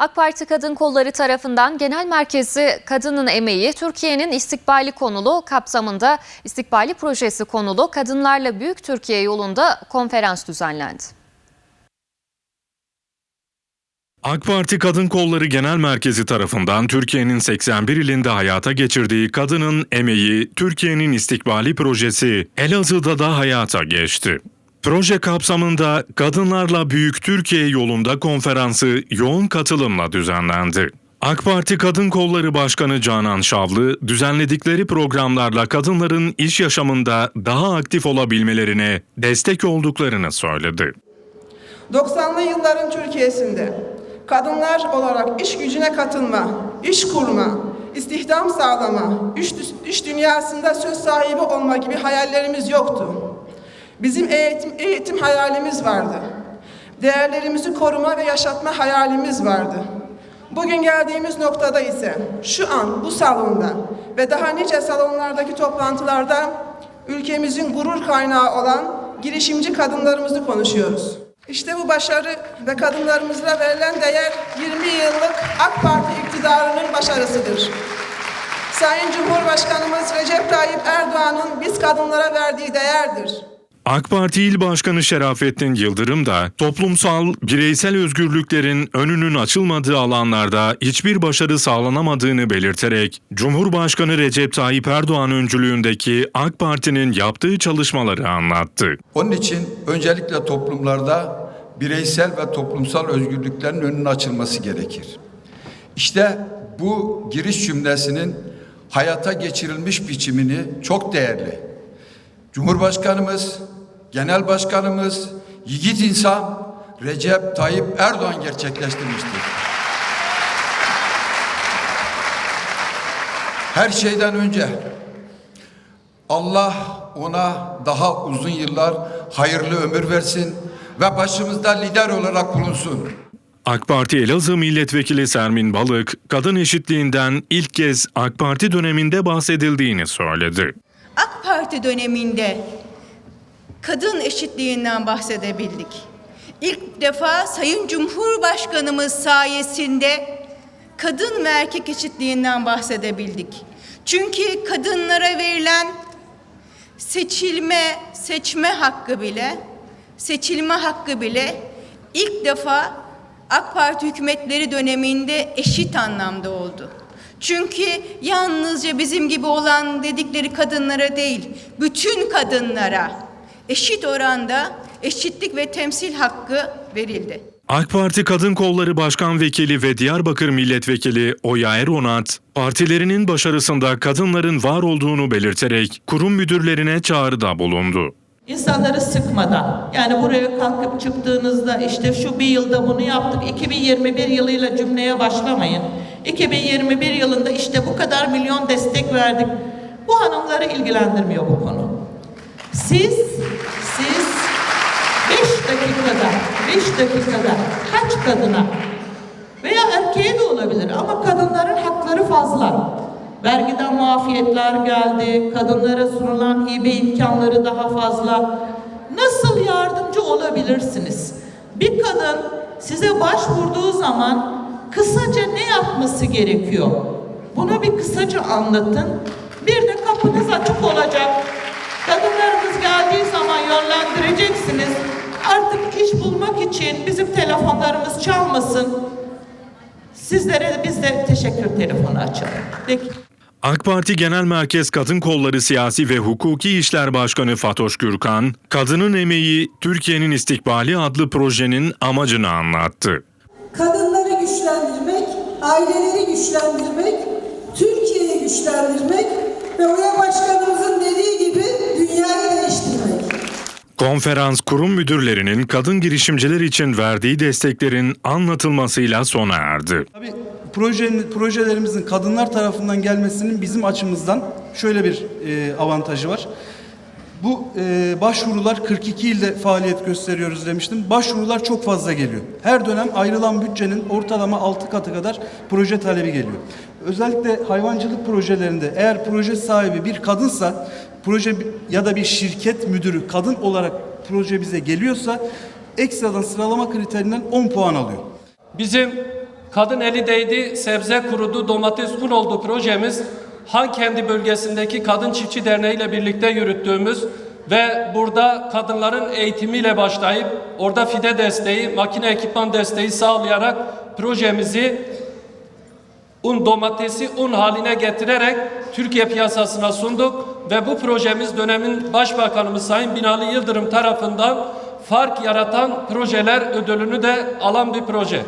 AK Parti Kadın Kolları tarafından Genel Merkezi Kadının Emeği Türkiye'nin istikbali konulu kapsamında istikbali projesi konulu Kadınlarla Büyük Türkiye yolunda konferans düzenlendi. AK Parti Kadın Kolları Genel Merkezi tarafından Türkiye'nin 81 ilinde hayata geçirdiği Kadının Emeği, Türkiye'nin İstikbali projesi Elazığ'da da hayata geçti. Proje kapsamında Kadınlarla Büyük Türkiye yolunda konferansı yoğun katılımla düzenlendi. AK Parti Kadın Kolları Başkanı Canan Şavlı, düzenledikleri programlarla kadınların iş yaşamında daha aktif olabilmelerine destek olduklarını söyledi. 90'lı yılların Türkiye'sinde kadınlar olarak iş gücüne katılma, iş kurma, istihdam sağlama, iş, iş dünyasında söz sahibi olma gibi hayallerimiz yoktu. Bizim eğitim, eğitim hayalimiz vardı. Değerlerimizi koruma ve yaşatma hayalimiz vardı. Bugün geldiğimiz noktada ise şu an bu salonda ve daha nice salonlardaki toplantılarda ülkemizin gurur kaynağı olan girişimci kadınlarımızı konuşuyoruz. İşte bu başarı ve kadınlarımıza verilen değer 20 yıllık AK Parti iktidarının başarısıdır. Sayın Cumhurbaşkanımız Recep Tayyip Erdoğan'ın biz kadınlara verdiği değerdir. AK Parti İl Başkanı Şerafettin Yıldırım da toplumsal, bireysel özgürlüklerin önünün açılmadığı alanlarda hiçbir başarı sağlanamadığını belirterek Cumhurbaşkanı Recep Tayyip Erdoğan öncülüğündeki AK Parti'nin yaptığı çalışmaları anlattı. Onun için öncelikle toplumlarda bireysel ve toplumsal özgürlüklerin önünün açılması gerekir. İşte bu giriş cümlesinin hayata geçirilmiş biçimini çok değerli. Cumhurbaşkanımız, Genel Başkanımız, yiğit insan Recep Tayyip Erdoğan gerçekleştirmiştir. Her şeyden önce Allah ona daha uzun yıllar hayırlı ömür versin ve başımızda lider olarak bulunsun. AK Parti Elazığ Milletvekili Sermin Balık, kadın eşitliğinden ilk kez AK Parti döneminde bahsedildiğini söyledi. AK Parti döneminde kadın eşitliğinden bahsedebildik. İlk defa Sayın Cumhurbaşkanımız sayesinde kadın ve erkek eşitliğinden bahsedebildik. Çünkü kadınlara verilen seçilme, seçme hakkı bile, seçilme hakkı bile ilk defa AK Parti hükümetleri döneminde eşit anlamda oldu. Çünkü yalnızca bizim gibi olan dedikleri kadınlara değil, bütün kadınlara eşit oranda eşitlik ve temsil hakkı verildi. AK Parti Kadın Kolları Başkan Vekili ve Diyarbakır Milletvekili Oya Eronat, partilerinin başarısında kadınların var olduğunu belirterek kurum müdürlerine çağrıda bulundu. İnsanları sıkmadan yani buraya kalkıp çıktığınızda işte şu bir yılda bunu yaptık 2021 yılıyla cümleye başlamayın. 2021 yılında işte bu kadar milyon destek verdik. Bu hanımları ilgilendirmiyor bu konu. Siz, siz 5 dakikada, 5 dakikada kaç kadına veya erkeğe de olabilir ama kadınların hakları fazla. Vergiden muafiyetler geldi, kadınlara sunulan hibe imkanları daha fazla. Nasıl yardımcı olabilirsiniz? Bir kadın size başvurduğu zaman kısaca ne yapması gerekiyor? Bunu bir kısaca anlatın. Bir de kapınız açık olacak. Kadınlarımız geldiği zaman yönlendireceksiniz. Artık iş bulmak için bizim telefonlarımız çalmasın. Sizlere de biz de teşekkür telefonu açalım. Peki. AK Parti Genel Merkez Kadın Kolları Siyasi ve Hukuki İşler Başkanı Fatoş Gürkan, Kadının Emeği Türkiye'nin İstikbali adlı projenin amacını anlattı. kadınları güçlendirmek, aileleri güçlendirmek, Türkiye'yi güçlendirmek ve Oya Başkanımızın Konferans kurum müdürlerinin kadın girişimciler için verdiği desteklerin anlatılmasıyla sona erdi. Tabii projenin, projelerimizin kadınlar tarafından gelmesinin bizim açımızdan şöyle bir e, avantajı var. Bu e, başvurular 42 ilde faaliyet gösteriyoruz demiştim. Başvurular çok fazla geliyor. Her dönem ayrılan bütçenin ortalama 6 katı kadar proje talebi geliyor. Özellikle hayvancılık projelerinde eğer proje sahibi bir kadınsa proje ya da bir şirket müdürü kadın olarak proje bize geliyorsa ekstradan sıralama kriterinden 10 puan alıyor. Bizim Kadın eli değdi, sebze kurudu, domates un oldu projemiz. Han kendi bölgesindeki Kadın Çiftçi Derneği ile birlikte yürüttüğümüz ve burada kadınların eğitimiyle başlayıp orada fide desteği, makine ekipman desteği sağlayarak projemizi un domatesi un haline getirerek Türkiye piyasasına sunduk ve bu projemiz dönemin Başbakanımız Sayın Binali Yıldırım tarafından fark yaratan projeler ödülünü de alan bir proje.